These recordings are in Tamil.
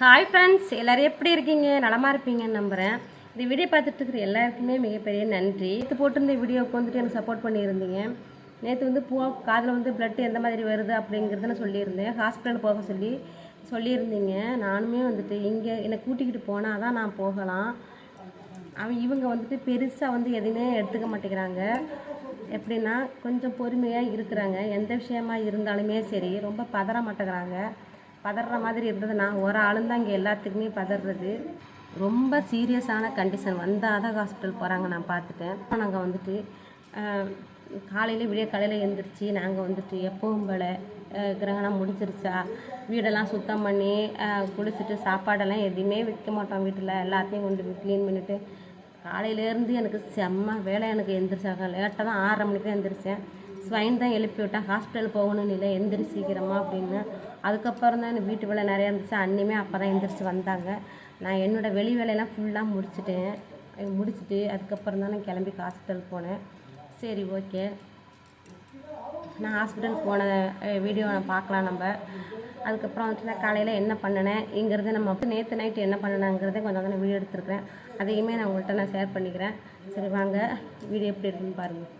ஹாய் ஃப்ரெண்ட்ஸ் எல்லோரும் எப்படி இருக்கீங்க? நலமாக இருப்பீங்கன்னு நம்புகிறேன் இந்த வீடியோ பார்த்துட்டு இருக்கிற எல்லாருக்குமே மிகப்பெரிய நன்றி. நேற்று போட்டிருந்த வீடியோவுக்கு வந்துட்டு எனக்கு சப்போர்ட் பண்ணியிருந்தீங்க. நேற்று வந்து பூ காதில் வந்து பிளட்டு எந்த மாதிரி வருது அப்படிங்கிறத நான் சொல்லியிருந்தேன் ஹாஸ்பிட்டல் போக சொல்லி சொல்லியிருந்தீங்க. நானுமே வந்துட்டு இங்கே என்னை கூட்டிக்கிட்டு போனால் தான் நான் போகலாம். அவன் இவங்க வந்துட்டு பெருசாக வந்து எதுவுமே எடுத்துக்க மாட்டேங்கிறாங்க. எப்படின்னா கொஞ்சம் பொறுமையாக இருக்கிறாங்க. எந்த விஷயமா இருந்தாலுமே சரி ரொம்ப பதற மாட்டேங்கிறாங்க. பதற மாதிரி இருந்தது. ஒரு ஆளும் தான் இங்கே எல்லாத்துக்குமே பதறது ரொம்ப சீரியஸான கண்டிஷன் வந்தால் தான் ஹாஸ்பிட்டல் போகிறாங்க நான் பார்த்துட்டேன். நாங்கள் வந்துட்டு காலையில் விடிய காலையில் எழுந்திரிச்சு நாங்கள் வந்துட்டு எப்பவும் போல் கிரகணம் முடிஞ்சிருச்சா? வீடெல்லாம் சுத்தம் பண்ணி குளிச்சுட்டு சாப்பாடெல்லாம் எதுவுமே வைக்க மாட்டோம் வீட்டில். எல்லாத்தையும் கொண்டு போய் க்ளீன் பண்ணிவிட்டு காலையிலேருந்து எனக்கு செம்ம வேலை எனக்கு எந்திரிச்சாங்க லேட்டாக தான் ஆறரை மணிக்கு எந்திரிச்சேன். ஸ்வைன் தான் எழுப்பி விட்டேன். ஹாஸ்பிட்டல் போகணும்னு இல்லை எந்திரி சீக்கிரமாக அப்படின்னு. அதுக்கப்புறம் தான் எனக்கு வீட்டு வேலை நிறையா இருந்துச்சு. அன்னையுமே அப்போ தான் எந்திரிச்சு வந்தாங்க. நான் என்னோடய வெளி வேலையெல்லாம் ஃபுல்லாக முடிச்சிட்டேன். முடிச்சுட்டு அதுக்கப்புறம் தான் நான் கிளம்பி ஹாஸ்பிட்டல் போனேன். சரி ஓகே நான் ஹாஸ்பிட்டல் போன வீடியோ நான் பார்க்கலாம் நம்ம. அதுக்கப்புறம் வந்துட்டு நான் காலையில் என்ன பண்ணினேங்கிறத நம்ம அப்போ நேற்று நைட்டு என்ன பண்ணினேங்கிறத கொஞ்சம் கொஞ்சம் வீடியோ எடுத்துருக்கேன் அதையுமே நான் உங்கள்கிட்ட நான் ஷேர் பண்ணிக்கிறேன். சரி வாங்க. வீடியோ எப்படி இருக்குன்னு பாருங்கள்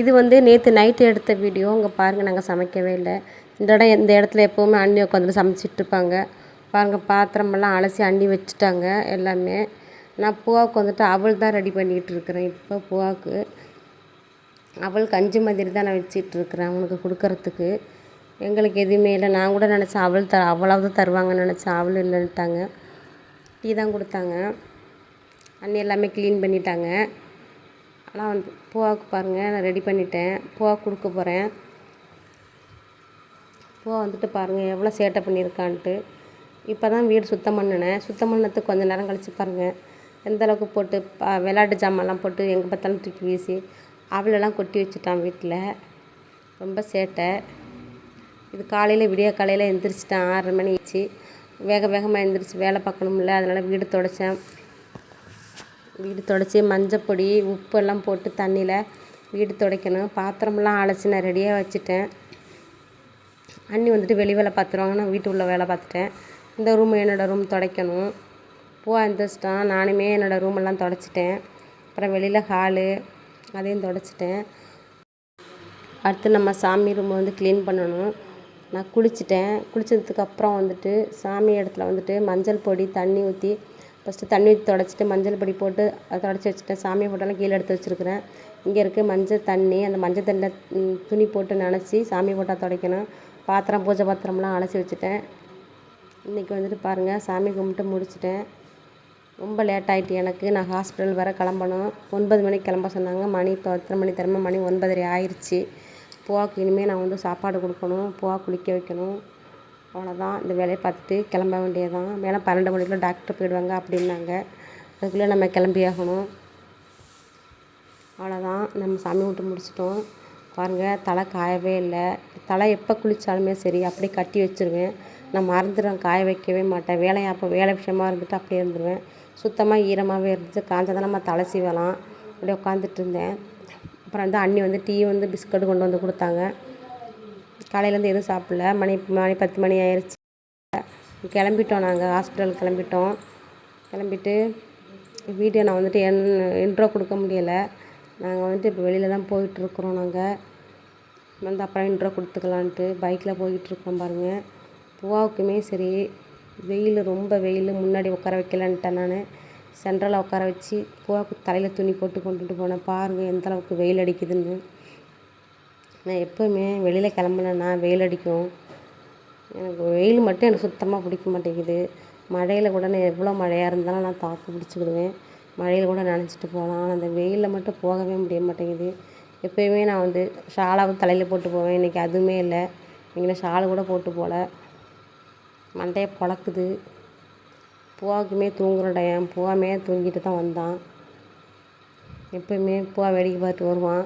இது வந்து நேற்று நைட்டு எடுத்த வீடியோ இங்கே பாருங்கள் நாங்கள் சமைக்கவே இல்லை. இந்த இடம் இந்த இடத்துல எப்போவுமே அண்ணி உட்காந்துட்டு சமைச்சிட்டு இருப்பாங்க. பாருங்கள் பாத்திரமெல்லாம் அலசி அண்ணி வச்சுட்டாங்க எல்லாமே. நான் பூவாவுக்கு வந்துட்டு அவள் தான் ரெடி பண்ணிக்கிட்டு இருக்கிறேன். இப்போ பூவாவுக்கு அவள் கஞ்சி மாதிரி தான் நான் வச்சிட்டு இருக்கிறேன் அவனுக்கு கொடுக்கறதுக்கு. எங்களுக்கு எதுவுமே இல்லை. நான் கூட நினச்சேன் அவள் த அவளாவது தருவாங்கன்னு நினச்சேன். அவள் இல்லைன்ட்டாங்க. டீ தான் கொடுத்தாங்க. அண்ணி எல்லாமே க்ளீன் பண்ணிட்டாங்க. ஆனால் வந்து பூவாவுக்கு பாருங்கள் நான் ரெடி பண்ணிட்டேன். பூவா கொடுக்க போகிறேன் பூவா வந்துட்டு பாருங்கள் எவ்வளோ சேட்டை பண்ணியிருக்கான்ட்டு. இப்போ தான் வீடு சுத்தம் பண்ணினேன். சுத்தம் பண்ணதுக்கு கொஞ்சம் நேரம் கழித்து பாருங்கள் எந்த அளவுக்கு போட்டு விளையாட்டு ஜாமான்லாம் போட்டு எங்கே பார்த்தாலும் தூக்கி வீசி அவளெல்லாம் கொட்டி வச்சுட்டான் வீட்டில் ரொம்ப சேட்டை. இது காலையில் விடிய காலையில் எழுந்திரிச்சிட்டேன் ஆறரை மணி ஆச்சு. வேக வேகமாக எழுந்திரிச்சி வேலை பார்க்கணும்ல அதனால் வீடு துடைச்சேன். வீடு துடைச்சி மஞ்சப்பொடி உப்பெல்லாம் போட்டு தண்ணியில் வீடு துடைக்கணும். பாத்திரமெல்லாம் அலசி நான் ரெடியாக வச்சுட்டேன். அண்ணி வந்துட்டு வெளி வேலை பார்த்துருவாங்க. நான் வீட்டு உள்ள வேலை பார்த்துட்டேன். இந்த ரூம் என்னோடய ரூம் துடைக்கணும். பூவா எந்திரிச்சிட்டான் நானுமே என்னோடய ரூமெல்லாம் துடைச்சிட்டேன். அப்புறம் வெளியில் ஹாலு அதையும் துடைச்சிட்டேன். அடுத்து நம்ம சாமி ரூம் வந்து க்ளீன் பண்ணணும். நான் குளிச்சிட்டேன். குளிச்சதுக்கப்புறம் வந்துட்டு சாமி இடத்துல வந்துட்டு மஞ்சள் பொடி தண்ணி ஊற்றி ஃபஸ்ட்டு தண்ணி ஊற்றி தொடச்சிட்டு மஞ்சள் பொடி போட்டு அதை தொடச்சி வச்சுட்டேன். சாமி ஃபோட்டோலாம் கீழே எடுத்து வச்சுருக்கிறேன். இங்கே இருக்குது மஞ்சள் தண்ணி. அந்த மஞ்சள் தண்ணியில் துணி போட்டு நனைச்சி சாமி ஃபோட்டோ துடைக்கணும். பாத்திரம் பூஜை பாத்திரம்லாம் அலசி வச்சுட்டேன். இன்றைக்கி வந்துட்டு பாருங்கள் சாமி கும்பிட்டு முடிச்சிட்டேன். ரொம்ப லேட் ஆகிட்டு எனக்கு. நான் ஹாஸ்பிட்டல் வர கிளம்பணும். ஒன்பது மணிக்கு கிளம்ப சொன்னாங்க. மணி இப்போ எத்தனை மணி திறமை மணி ஒன்பதரை ஆயிடுச்சு பூவாக்கு இனிமேல் நான் வந்து சாப்பாடு கொடுக்கணும். பூவா குளிக்க வைக்கணும். அவ்வளோதான் இந்த வேலையை பார்த்துட்டு கிளம்ப வேண்டியதான் மேலே பன்னெண்டு மணிக்குள்ள டாக்டர் போயிடுவாங்க அப்படின்னாங்க. அதுக்குள்ளே நம்ம கிளம்பி ஆகணும். அவ்வளோதான் நம்ம சாமி கும்பிட்டு முடிச்சிட்டோம். பாருங்கள் தலை காயவே இல்லை. தலை எப்போ குளித்தாலுமே சரி அப்படியே கட்டி வச்சிருவேன். நான் மறந்துடுவேன் காய வைக்கவே மாட்டேன். வேலையை அப்போ வேலை விஷயமா இருந்துட்டு அப்படியே இருந்துருவேன். சுத்தமாக ஈரமாகவே இருந்துச்சு. காஞ்சதான் நம்ம தலை சீவலாம். அப்படியே உட்காந்துட்டு இருந்தேன். அப்புறம் வந்து அண்ணி வந்து டீ வந்து பிஸ்கட் கொண்டு வந்து கொடுத்தாங்க. காலையிலேருந்து எதுவும் சாப்பிடல. மணி மணி பத்து மணி ஆயிடுச்சு கிளம்பிட்டோம் நாங்கள். ஹாஸ்பிட்டல் கிளம்பிட்டோம். கிளம்பிட்டு வீடியோ நான் வந்துட்டு என் இன்ட்ரோ கொடுக்க முடியலை. நாங்கள் வந்துட்டு இப்போ வெளியில் தான் போயிட்டுருக்குறோம் நாங்கள். வந்து அப்புறம் இன்ட்ரோ கொடுத்துக்கலான்ட்டு பைக்கில் போயிட்டுருக்கோம் பாருங்கள் பூவாவுக்குமே சரி வெயில் ரொம்ப வெயில். முன்னாடி உட்கார வைக்கலான்ட்டேன் நான். சென்ட்ரலில் உட்கார வச்சு பூவாவுக்கு தலையில் துணி போட்டு கொண்டுட்டு போனேன். பாருங்கள் எந்த அளவுக்கு வெயில் அடிக்குதுன்னு. நான் எப்போவுமே வெளியில் கிளம்புனேன்னா வெயில் அடிக்கும். எனக்கு வெயில் மட்டும் எனக்கு சுத்தமாக பிடிக்க மாட்டேங்குது. மழையில் கூட நான் எவ்வளோ மழையாக இருந்தாலும் நான் தாக்கு பிடிச்சிக்கிடுவேன். மழையில் கூட நனைச்சிட்டு போகலாம். ஆனால் அந்த வெயிலில் மட்டும் போகவே முடிய மாட்டேங்குது. எப்போயுமே நான் வந்து ஷாலாவும் தலையில் போட்டு போவேன். இன்றைக்கி அதுவுமே இல்லை. இன்றைக்கி ஷால் கூட போட்டு போகல மண்டையை பொழக்குது பூவாவுக்குமே தூங்குற டைம் பூவாமே தூங்கிட்டு தான் வந்தான். எப்போயுமே பூவா வேடிக்கை பார்த்து வருவான்.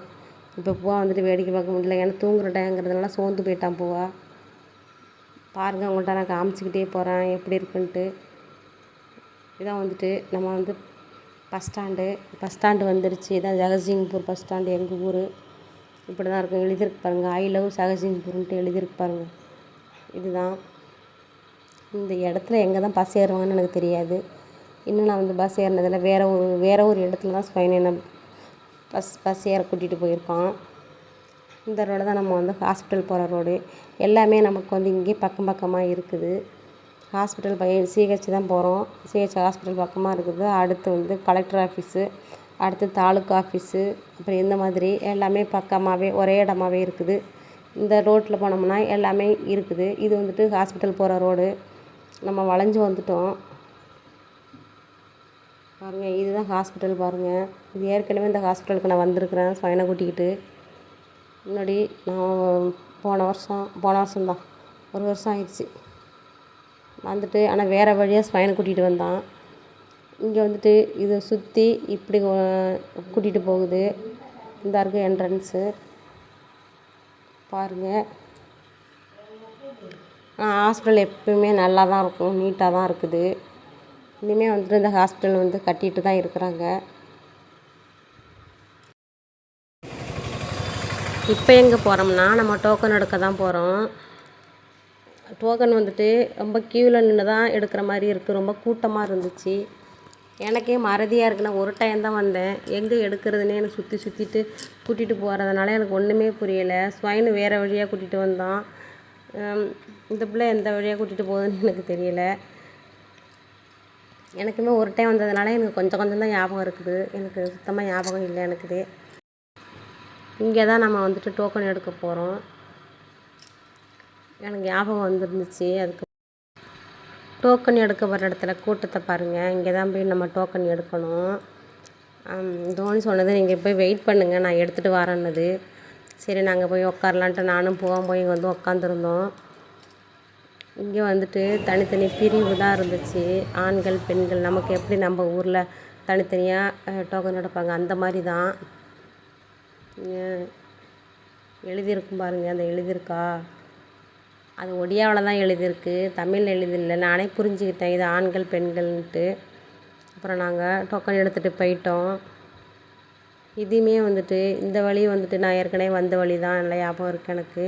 இப்போ பூவா வந்துட்டு வேடிக்கை பார்க்க முடியல. ஏன்னா தூங்குற டயங்கிறதுனால சோர்ந்து போயிட்டான் பூவா. பாருங்கள் உங்கள்கிட்ட நான் காமிச்சிக்கிட்டே போகிறேன் எப்படி இருக்குன்ட்டு. இதான் வந்துட்டு நம்ம வந்து பஸ் ஸ்டாண்டு. பஸ் ஸ்டாண்டு வந்துருச்சு. இதான் ஜெகசிங்பூர் பஸ் ஸ்டாண்டு எங்கள் ஊர். இப்படி தான் இருக்கும். எழுதியிருக்கு பாருங்கள் ஐ லவ் ஜெகசிங்பூர்ன்ட்டு எழுதியிருக்கு பாருங்கள் இதுதான். இந்த இடத்துல எங்கே தான் பஸ் ஏறுவாங்கன்னு எனக்கு தெரியாது. இன்னும் நான் வந்து பஸ் ஏறினதில் வேறு ஒரு வேறு ஒரு இடத்துல தான் ஸ்பைன் பஸ் பஸ் ஏற கூட்டிகிட்டு போயிருக்கோம் இந்த ரோடு தான் நம்ம வந்து ஹாஸ்பிட்டல் போகிற ரோடு எல்லாமே நமக்கு வந்து இங்கே பக்கம் பக்கமாக இருக்குது. ஹாஸ்பிட்டல் பை சிஹெச் தான் போகிறோம் சிஹெச் ஹாஸ்பிட்டல் பக்கமாக இருக்குது. அடுத்து வந்து கலெக்டர் ஆஃபீஸு அடுத்து தாலுக்கா ஆஃபீஸு அப்புறம் இந்த மாதிரி எல்லாமே பக்கமாகவே ஒரே இடமாவே இருக்குது. இந்த ரோட்டில் போனோம்னா எல்லாமே இருக்குது. இது வந்துட்டு ஹாஸ்பிட்டல் போகிற ரோடு நம்ம வளைஞ்சு வந்துட்டோம். பாருங்கள் இதுதான் ஹாஸ்பிட்டல் பாருங்கள் இது ஏற்கனவே இந்த ஹாஸ்பிட்டலுக்கு நான் வந்திருக்கிறேன். ஸ்பைனை கூட்டிக்கிட்டு. முன்னாடி நான் போன வருஷம் போன வருஷம்தான் ஒரு வருஷம் ஆயிடுச்சு. வந்துட்டு ஆனால் வேறு வழியாக ஸ்பைனை கூட்டிகிட்டு வந்தான். இங்கே வந்துட்டு இதை சுற்றி இப்படி கூட்டிகிட்டு போகுது. இந்த இருக்குது என்ட்ரன்ஸு பாருங்கள் ஹாஸ்பிட்டல் எப்பவுமே நல்லா தான் இருக்கும். நீட்டாக தான் இருக்குது. இனிமேல் வந்துட்டு இந்த ஹாஸ்பிட்டல் வந்து கட்டிட்டு தான் இருக்கிறாங்க. இப்போ எங்கே போகிறோம்னா நம்ம டோக்கன் எடுக்க தான் போகிறோம் டோக்கன் வந்துட்டு ரொம்ப க்யூவில் நின்று தான் எடுக்கிற மாதிரி இருக்குது ரொம்ப கூட்டமாக இருந்துச்சு. எனக்கே மறதியாக இருக்கு. நான் ஒரு டைம் தான் வந்தேன். எங்கே எடுக்கிறதுனே எனக்கு சுற்றி சுற்றிட்டு கூட்டிகிட்டு போகிறதுனால எனக்கு ஒன்றுமே புரியலை. ஸ்வைனு வேறு வழியாக கூட்டிகிட்டு வந்தான். இந்த பிள்ளை எந்த வழியாக கூட்டிகிட்டு போகுதுன்னு எனக்கு தெரியலை. எனக்குமே ஒரு டைம் வந்ததுனால எனக்கு கொஞ்சம் கொஞ்சம் தான் ஞாபகம் இருக்குது. எனக்கு சுத்தமாக ஞாபகம் இல்லை எனக்குது இங்கே தான் நம்ம வந்துட்டு டோக்கன் எடுக்க போகிறோம் எனக்கு ஞாபகம் வந்துருந்துச்சு. அதுக்கு டோக்கன் எடுக்க வர இடத்துல கூட்டத்தை பாருங்கள் இங்கே தான் போய் நம்ம டோக்கன் எடுக்கணும். தோனி சொன்னது நீங்கள் போய் வெயிட் பண்ணுங்கள் நான் எடுத்துகிட்டு வரேன்னது. சரி நாங்கள் போய் உக்காரலான்ட்டு நானும் போவோம். போய் இங்கே வந்து உக்காந்துருந்தோம். இங்கே வந்துட்டு தனித்தனி பிரிவு தான் இருந்துச்சு. ஆண்கள் பெண்கள் நமக்கு எப்படி நம்ம ஊரில் தனித்தனியாக டோக்கன் எடுப்பாங்க அந்த மாதிரி தான். எழுதியிருக்கும் பாருங்கள் அந்த எழுதியிருக்கா? அது ஒடியாவில் தான் எழுதியிருக்கு. தமிழில் எழுதில்லை நானே புரிஞ்சுக்கிட்டேன். இது ஆண்கள் பெண்கள்ன்ட்டு. அப்புறம் நாங்கள் டோக்கன் எடுத்துகிட்டு போயிட்டோம். இதுவுமே வந்துட்டு இந்த வழி வந்துட்டு நான் ஏற்கனவே வந்த வழி தான் நல்லா ஞாபகம் இருக்குது எனக்கு.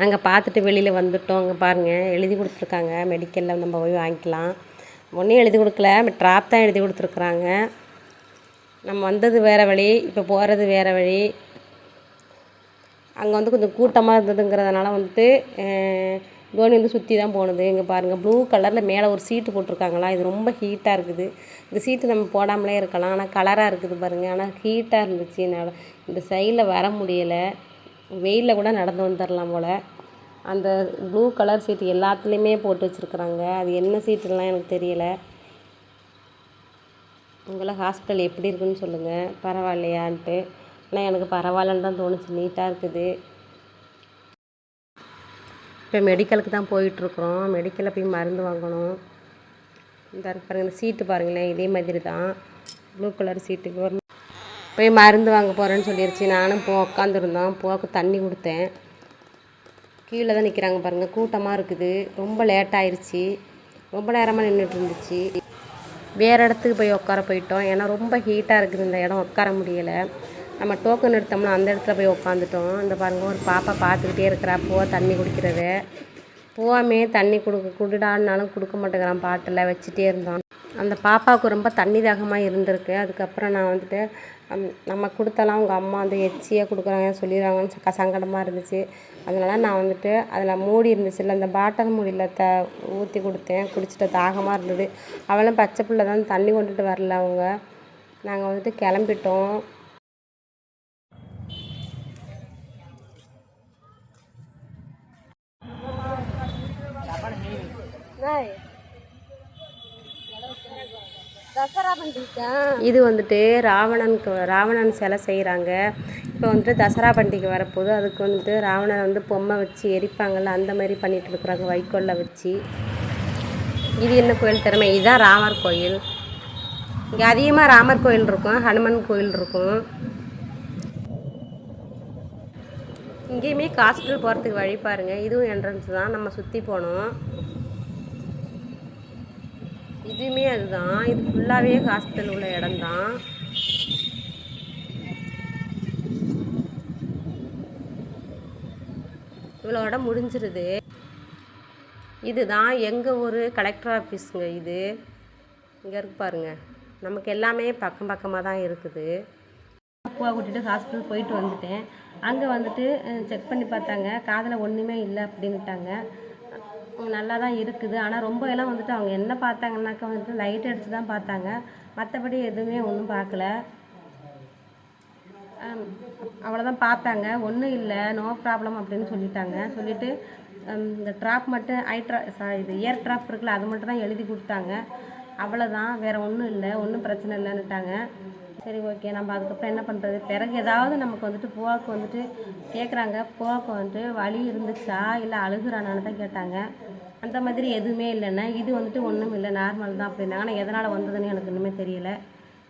நாங்கள் பார்த்துட்டு வெளியில் வந்துட்டோம். அங்கே பாருங்கள் எழுதி கொடுத்துருக்காங்க. மெடிக்கலில் நம்ம போய் வாங்கிக்கலாம். ஒன்றும் எழுதி கொடுக்கல. ட்ராப் தான் எழுதி கொடுத்துருக்குறாங்க. நம்ம வந்தது வேறு வழி இப்போ போகிறது வேறு வழி. அங்கே வந்து கொஞ்சம் கூட்டமாக இருந்ததுங்கிறதுனால வந்துட்டு அஹ், தோனி வந்து சுற்றி தான் போனது. இங்கே பாருங்கள் ப்ளூ கலரில் மேலே ஒரு சீட்டு போட்டிருக்காங்களா? இது ரொம்ப ஹீட்டாக இருக்குது. இந்த சீட்டு நம்ம போடாமலே இருக்கலாம். ஆனால் கலராக இருக்குது பாருங்கள் ஆனால் ஹீட்டாக இருந்துச்சு. என்னால் இந்த சைடில் வர முடியலை. வெயிலில் கூட நடந்து வந்துடலாம் போல். அந்த ப்ளூ கலர் சீட்டு எல்லாத்துலேயுமே போட்டு வச்சுருக்குறாங்க. அது என்ன சீட்டுலாம் எனக்கு தெரியலை. உங்களை ஹாஸ்பிட்டல் எப்படி இருக்குன்னு சொல்லுங்கள் பரவாயில்லையான்ட்டு. ஆனால் எனக்கு பரவாயில்லன்னு தான் தோணுச்சு. நீட்டாக இருக்குது. இப்போ மெடிக்கலுக்கு தான் போயிட்டுருக்குறோம். மெடிக்கலில் போய் மருந்து வாங்கணும். இந்த பாருங்கள் இந்த சீட்டு பாருங்களேன். இதே மாதிரி தான். ப்ளூ கலர் சீட்டுக்கு ஒரு போய் மருந்து வாங்க போகிறேன்னு சொல்லிருச்சு. நானும் போ உட்காந்துருந்தோம் போக்கு தண்ணி கொடுத்தேன். கீழே தான் நிற்கிறாங்க பாருங்கள் கூட்டமாக இருக்குது. ரொம்ப லேட் ஆயிருச்சு. ரொம்ப நேரமாக நின்றுட்டு இருந்துச்சு. வேறு இடத்துக்கு போய் உட்கார போயிட்டோம். ஏன்னா ரொம்ப ஹீட்டாக இருக்குது. இந்த இடம் உட்கார முடியலை. நம்ம டோக்கன் எடுத்தோம்னா அந்த இடத்துல போய் உட்காந்துட்டோம் இந்த பாருங்கள் ஒரு பாப்பா பார்த்துக்கிட்டே இருக்கிறா. பூவா தண்ணி குடிக்கிறது. பூவாமே தண்ணி கொடுக்க குடிடான்னாலும் கொடுக்க மாட்டேங்கிறான். பாட்டில் வச்சுட்டே இருந்தோம் அந்த பாப்பாவுக்கு ரொம்ப தண்ணி தாகமாக இருந்திருக்கு. அதுக்கப்புறம் நான் வந்துட்டு நம்ம கொடுத்தலாம். அவங்க அம்மா வந்து எச்சியாக கொடுக்குறாங்க சொல்லிடுறாங்கன்னு ச- சங்கடமாக இருந்துச்சு. அதனால நான் வந்துட்டு அதில் மூடி இருந்துச்சுல்ல அந்த பாட்டில் மூடியில் த ஊற்றி கொடுத்தேன். குடிச்சிட்டு தாகமாக இருந்தது. அவளும் பச்சை பிள்ளை தான் தண்ணி கொண்டுட்டு வரல அவங்க. நாங்கள் வந்துட்டு கிளம்பிட்டோம். இது வந்துட்டு ராவணனுக்கு ராவணன் சிலை செய்கிறாங்க இப்போ வந்துட்டு தசரா பண்டிகை வரப்போகுது. அதுக்கு வந்துட்டு ராவணன் வந்து பொம்மை வச்சு எரிப்பாங்கள்ல அந்த மாதிரி பண்ணிட்டு இருக்கிறாங்க வைக்கோலில் வச்சு. இது என்ன கோயில் திறமை இதுதான் ராமர் கோயில். இங்கே அதிகமாக ராமர் கோயில் இருக்கும் ஹனுமன் கோயில் இருக்கும். இங்கேயுமே ஹாஸ்பிட்டல் போகிறதுக்கு வழி பாருங்கள் இதுவும் என்ட்ரன்ஸ் தான். நம்ம சுற்றி போகணும். இதுவுமே அதுதான். இது ஃபுல்லாகவே ஹாஸ்பிட்டல் உள்ள இடம் தான் இவ்வளோ இடம் முடிஞ்சிருது. இதுதான் எங்கள் ஊர் கலெக்டர் ஆஃபீஸுங்க இது. இங்கே இருக்கு பாருங்க. நமக்கு எல்லாமே பக்கம் பக்கமாக தான் இருக்குது. அப்பாவை கூட்டிகிட்டு ஹாஸ்பிட்டல் போயிட்டு வந்துட்டேன். அங்கே வந்துட்டு செக் பண்ணி பார்த்தாங்க. காதில் ஒன்றுமே இல்லை அப்படின்ட்டாங்க நல்லா தான் இருக்குது. ஆனால் ரொம்ப எல்லாம் வந்துட்டு அவங்க என்ன பார்த்தாங்கன்னாக்கா வந்துட்டு லைட் அடித்து தான் பார்த்தாங்க. மற்றபடி எதுவுமே ஒன்றும் பார்க்கல. அவ்வளோதான் பார்த்தாங்க. ஒன்றும் இல்லை. நோ ப்ராப்ளம் அப்படின்னு சொல்லிட்டாங்க. சொல்லிட்டு இந்த ட்ராப் மட்டும் ஐ ட்ரா சாரி இது இயர் ட்ராப் இருக்குல்ல அது மட்டும் தான் எழுதி கொடுத்தாங்க. அவ்வளோதான் வேறு ஒன்றும் இல்லை. ஒன்றும் பிரச்சனை இல்லைன்னுட்டாங்க. சரி ஓகே நம்ம அதுக்கப்புறம் என்ன பண்ணுறது பிறகு ஏதாவது நமக்கு வந்துட்டு புவாக்கு வந்துட்டு கேட்குறாங்க புவாக்கு வந்துட்டு வலி இருந்துச்சா? இல்லை அழுகுறானான்னு தான் கேட்டாங்க. அந்த மாதிரி எதுவுமே இல்லைன்னா. இது வந்துட்டு ஒன்றும் இல்லை. நார்மல் தான் அப்படின்னாங்க. ஆனால் எதனால் வந்ததுன்னு எனக்கு இன்னுமே தெரியல.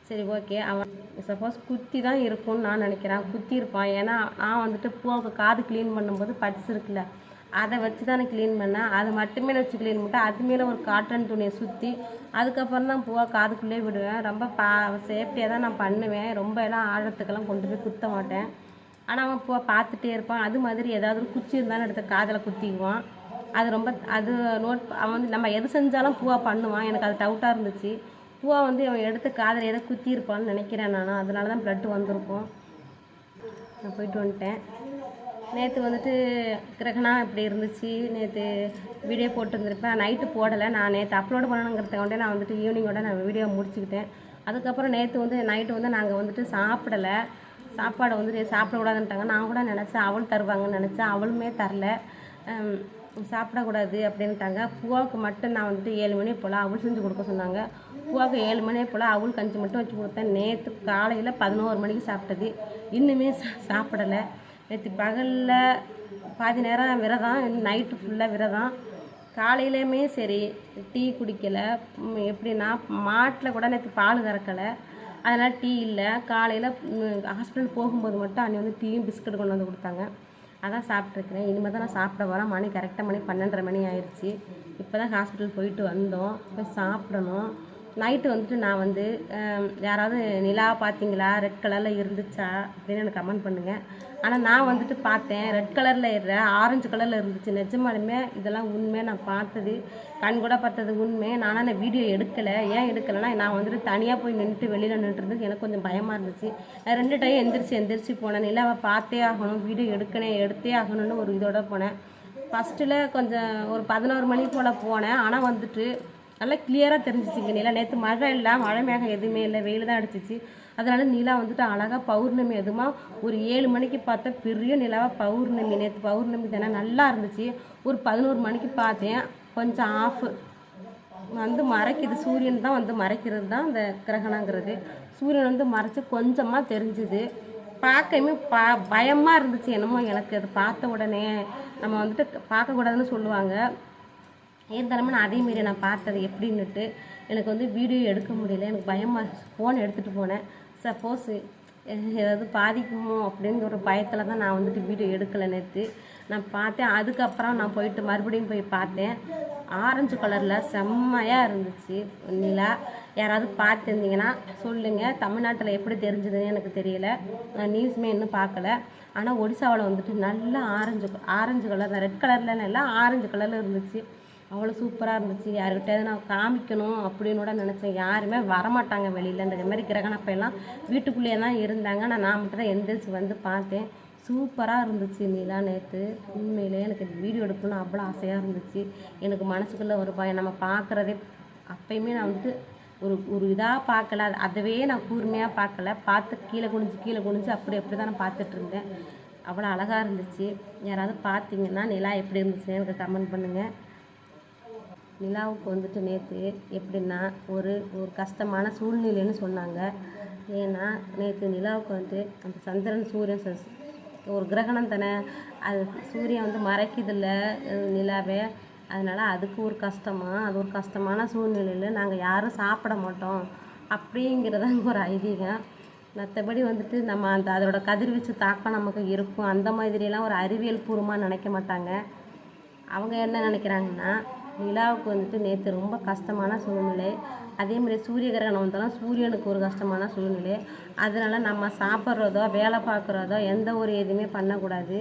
சரி ஓகே அவன் சப்போஸ் குத்தி தான் இருக்கும்னு நான் நினைக்கிறேன். குத்தி இருப்பான். ஏன்னா நான் வந்துட்டு பூவுக்கு காது க்ளீன் பண்ணும்போது பட்ஸ் இருக்குல்ல. அதை வச்சு நான் க்ளீன் பண்ணேன் அது மட்டுமே வச்சு க்ளீன் பண்ணிட்டு அது மேலே ஒரு காட்டன் துணியை சுற்றி அதுக்கப்புறம் தான் பூவா காதுக்குள்ளே விடுவேன். ரொம்ப பா சேஃப்டியாக தான் நான் பண்ணுவேன். ரொம்ப எல்லாம் ஆழத்துக்கெல்லாம் கொண்டு போய் குத்த மாட்டேன். ஆனால் அவன் பூவை பார்த்துட்டே இருப்பான். அது மாதிரி ஏதாவது ஒரு குச்சி இருந்தாலும் எடுத்து காதில் குத்திக்குவான். அது ரொம்ப அது நோட் அவன் வந்து நம்ம எது செஞ்சாலும் பூவா பண்ணுவான். எனக்கு அது டவுட்டாக இருந்துச்சு. பூவா வந்து அவன் எடுத்து காதில் எதை குத்தியிருப்பான்னு நினைக்கிறேன் நான். அதனால தான் ப்ளட் வந்திருக்கும். நான் போயிட்டு வந்துட்டேன். நேற்று வந்துட்டு கிரகணம் இப்படி இருந்துச்சு. நேற்று வீடியோ போட்டுருந்துருப்பேன். நைட்டு போடலை. நான் நேற்று அப்லோட் கொண்டே நான் வந்துட்டு ஈவினிங்கோட நான் வீடியோ முடிச்சுக்கிட்டேன். அதுக்கப்புறம் நேற்று வந்து நைட்டு வந்து நாங்கள் வந்துட்டு சாப்பிடலை. சாப்பாடை வந்துட்டு சாப்பிடக்கூடாதுன்ட்டாங்க. நான் கூட நினச்சேன் அவள் தருவாங்கன்னு நினச்சேன். அவளுமே தரல. சாப்பிடக்கூடாது அப்படின்ட்டாங்க. பூவாவுக்கு மட்டும் நான் வந்துட்டு ஏழு மணி போல் அவள் செஞ்சு கொடுக்க சொன்னாங்க. பூவாவுக்கு ஏழு மணி போல் அவள் கஞ்சி மட்டும் வச்சு கொடுத்தேன். நேற்று காலையில் பதினோரு மணிக்கு சாப்பிட்டது. இன்னுமே சாப்பிடலை. நேற்று பகலில் பாதி நேரம் விரதம் நைட்டு ஃபுல்லாக விரதம். காலையிலையுமே சரி டீ குடிக்கலை. எப்படின்னா மாட்டில் கூட நேற்று பால் கறக்கலை. அதனால் டீ இல்லை. காலையில் ஹாஸ்பிட்டல் போகும்போது மட்டும் அன்னை வந்து டீயும் பிஸ்கட் கொண்டு வந்து கொடுத்தாங்க. அதான் சாப்பிட்ருக்கிறேன் இனிமேல் தான் நான் சாப்பிட வரேன் மணி கரெக்டாக மணி பன்னெண்டரை மணி ஆயிடுச்சு இப்போ தான் ஹாஸ்பிட்டல் போயிட்டு வந்தோம். போய் சாப்பிடணும். நைட்டு வந்துட்டு நான் வந்து யாராவது நிலா பார்த்தீங்களா ரெட் கலரில் இருந்துச்சா? அப்படின்னு எனக்கு கமெண்ட் பண்ணுங்கள் ஆனால் நான் வந்துட்டு பார்த்தேன். ரெட் கலரில் இருற ஆரஞ்சு கலரில் இருந்துச்சு. நிஜமாலுமே இதெல்லாம் உண்மை நான் பார்த்தது கண் கூட பார்த்தது உண்மை. நானும் அந்த வீடியோ எடுக்கலை. ஏன் எடுக்கலைன்னா நான் வந்துட்டு தனியாக போய் நின்றுட்டு வெளியில் நின்றுறதுக்கு எனக்கு கொஞ்சம் பயமாக இருந்துச்சு. நான் ரெண்டு டைம் எந்திரிச்சு எந்திரிச்சு போனேன். நிலாவை பார்த்தே ஆகணும். வீடியோ எடுக்கணும் எடுத்தே ஆகணும்னு ஒரு இதோட போனேன். ஃபஸ்ட்டில் கொஞ்சம் ஒரு பதினோரு மணி போல் போனேன். ஆனால் வந்துட்டு நல்லா கிளியராக தெரிஞ்சிச்சுங்க நிலா. நேற்று மழை இல்லை மழை மேகம் எதுவுமே இல்லை வெயில் தான் அடிச்சிச்சு. அதனால நிலா வந்துட்டு அழகாக பௌர்ணமி எதுமா ஒரு ஏழு மணிக்கு பார்த்தா பெரிய நிலாவாக பௌர்ணமி. நேற்று பௌர்ணமி தானே நல்லா இருந்துச்சு. ஒரு பதினோரு மணிக்கு பார்த்தேன். கொஞ்சம் ஆஃப் வந்து மறைக்குது. சூரியன் தான் வந்து மறைக்கிறது தான் இந்த கிரகணங்கிறது. சூரியன் வந்து மறைச்சி கொஞ்சமாக தெரிஞ்சுது. பார்க்கவே பா பயமாக இருந்துச்சு என்னமோ எனக்கு. அது பார்த்த உடனே நம்ம வந்துட்டு பார்க்கக்கூடாதுன்னு சொல்லுவாங்க. இருந்தாலுமே நான் அதே மாரி நான் பார்த்தது எப்படின்னுட்டு எனக்கு வந்து வீடியோ எடுக்க முடியல. எனக்கு பயமாக ஃபோன் எடுத்துகிட்டு போனேன். சப்போஸ் ஏதாவது பாதிக்குமோ அப்படிங்கிற ஒரு பயத்தில் தான் நான் வந்துட்டு வீடியோ எடுக்கலை நேற்று நான் பார்த்தேன். அதுக்கப்புறம் நான் போயிட்டு மறுபடியும் போய் பார்த்தேன். ஆரஞ்சு கலரில் செம்மையாக இருந்துச்சு. நிலா யாராவது பார்த்துருந்தீங்கன்னா சொல்லுங்கள் தமிழ்நாட்டில் எப்படி தெரிஞ்சதுன்னு எனக்கு தெரியல. நான் நியூஸுமே இன்னும் பார்க்கல. ஆனால் ஒடிசாவில் வந்துட்டு நல்லா ஆரஞ்சு ஆரஞ்சு கலர் ரெட் கலரில் இல்லை ஆரஞ்சு கலரில் இருந்துச்சு. அவ்வளோ சூப்பராக இருந்துச்சு. யாருக்கிட்டையாவது நான் காமிக்கணும் அப்படின்னு கூட நினச்சேன். யாருமே வரமாட்டாங்க வெளியில். இந்த மாதிரி கிரகணப்பெல்லாம் வீட்டுக்குள்ளேயே தான் இருந்தாங்க. ஆனால் நான் மட்டும் தான் எந்திரிச்சு வந்து பார்த்தேன். சூப்பராக இருந்துச்சு நிலா நேற்று உண்மையிலே எனக்கு வீடியோ எடுக்கணும்னு அவ்வளோ ஆசையாக இருந்துச்சு. எனக்கு மனசுக்குள்ளே ஒரு பயம். நம்ம பார்க்குறதே அப்பயுமே நான் வந்துட்டு ஒரு ஒரு இதாக பார்க்கல. அது அதவே நான் கூர்மையாக பார்க்கல. பார்த்து கீழே குனிஞ்சு கீழே குனிஞ்சு அப்படி அப்படி தான் நான் பார்த்துட்டு இருந்தேன். அவ்வளோ அழகாக இருந்துச்சு. யாராவது பார்த்தீங்கன்னா நிலா எப்படி இருந்துச்சுன்னு எனக்கு கமெண்ட் பண்ணுங்கள் நிலாவுக்கு வந்துட்டு நேற்று எப்படின்னா ஒரு ஒரு கஷ்டமான சூழ்நிலைன்னு சொன்னாங்க. ஏன்னா நேற்று நிலாவுக்கு வந்துட்டு அந்த சந்திரன் சூரியன் ச- ஒரு கிரகணம் தானே. அது சூரியன் வந்து மறைக்குதில்ல நிலாவே. அதனால் அதுக்கு ஒரு கஷ்டமாக அது ஒரு கஷ்டமான சூழ்நிலையில் நாங்கள் யாரும் சாப்பிட மாட்டோம் அப்படிங்கிறதாங்க ஒரு ஐதீகம். மற்றபடி வந்துட்டு நம்ம அந்த அதோட கதிர்வீச்சு தாக்கம் நமக்கு இருக்கும். அந்த மாதிரிலாம் ஒரு அறிவியல் பூர்வமாக நினைக்க மாட்டாங்க. அவங்க என்ன நினைக்கிறாங்கன்னா நிலாவுக்கு வந்துட்டு நேற்று ரொம்ப கஷ்டமான சூழ்நிலை. அதே மாதிரி சூரிய கிரகணம் வந்தாலும் சூரியனுக்கு ஒரு கஷ்டமான சூழ்நிலை. அதனால் நம்ம சாப்பிட்றதோ வேலை பார்க்குறதோ எந்த ஒரு எதுவுமே பண்ணக்கூடாது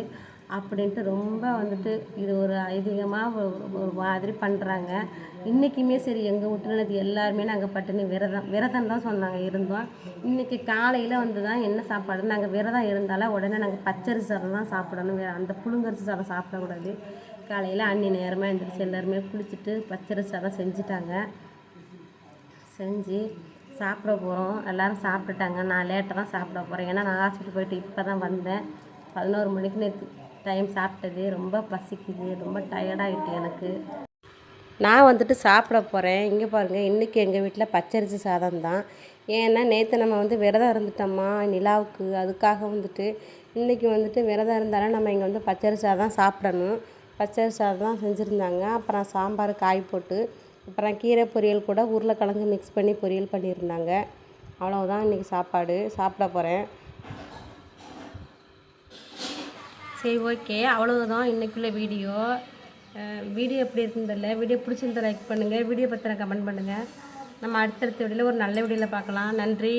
அப்படின்ட்டு ரொம்ப வந்துட்டு இது ஒரு ஐதீகமாக ஒரு மாதிரி பண்ணுறாங்க இன்றைக்குமே சரி எங்கள் வீட்டுல எல்லாருமே நாங்கள் பட்டினி விரதம் விரதம் தான் சொன்னாங்க இருந்தோம். இன்றைக்கி காலையில் வந்து தான் என்ன சாப்பாடு நாங்கள் விரதம் இருந்தாலும் உடனே நாங்கள் பச்சரிசி சாதம் தான் சாப்பிடணும். அந்த புழுங்கரிசி சாதம் சாப்பிடக்கூடாது. காலையில் அன்னி நேரமாக எழுந்திரிச்சு எல்லாருமே குளிச்சுட்டு பச்சரிசி தான் செஞ்சுட்டாங்க. செஞ்சு சாப்பிட போகிறோம் எல்லாரும் சாப்பிட்டுட்டாங்க. நான் லேட்டாக தான் சாப்பிட போகிறேன் ஏன்னா நான் ஹாஸ்பிட்டல் போயிட்டு இப்போ தான் வந்தேன். பதினோரு மணிக்கு நேற்று டைம் சாப்பிட்டது. ரொம்ப பசிக்குது. ரொம்ப டயர்டாகிட்டு எனக்கு. நான் வந்துட்டு சாப்பிட போகிறேன் இங்கே பாருங்கள் இன்றைக்கி எங்கள் வீட்டில் பச்சரிசி சாதம் தான். ஏன்னா நேற்று நம்ம வந்து விரதம் இருந்துட்டோமா நிலாவுக்கு. அதுக்காக வந்துட்டு இன்றைக்கி வந்துட்டு விரதம் இருந்தாலும் நம்ம இங்கே வந்து பச்சரிசி சாதம் சாப்பிடணும். பச்சரிசி சாதம் செஞ்சுருந்தாங்க. அப்புறம் சாம்பார் காய் போட்டு அப்புறம் கீரை பொரியல் கூட உருளைக்கிழங்கு மிக்ஸ் பண்ணி பொரியல் பண்ணியிருந்தாங்க. அவ்வளோதான் இன்றைக்கி சாப்பாடு. சாப்பிட போகிறேன் சரி ஓகே அவ்வளோதான் இன்றைக்குள்ள வீடியோ வீடியோ எப்படி இருக்குன்னு தெரியல. வீடியோ பிடிச்சிருந்தா லைக் பண்ணுங்கள் வீடியோ பற்றின கமெண்ட் பண்ணுங்கள் நம்ம அடுத்தடுத்த வீடியோவில் ஒரு நல்ல வீடியோவில் பார்க்கலாம். நன்றி.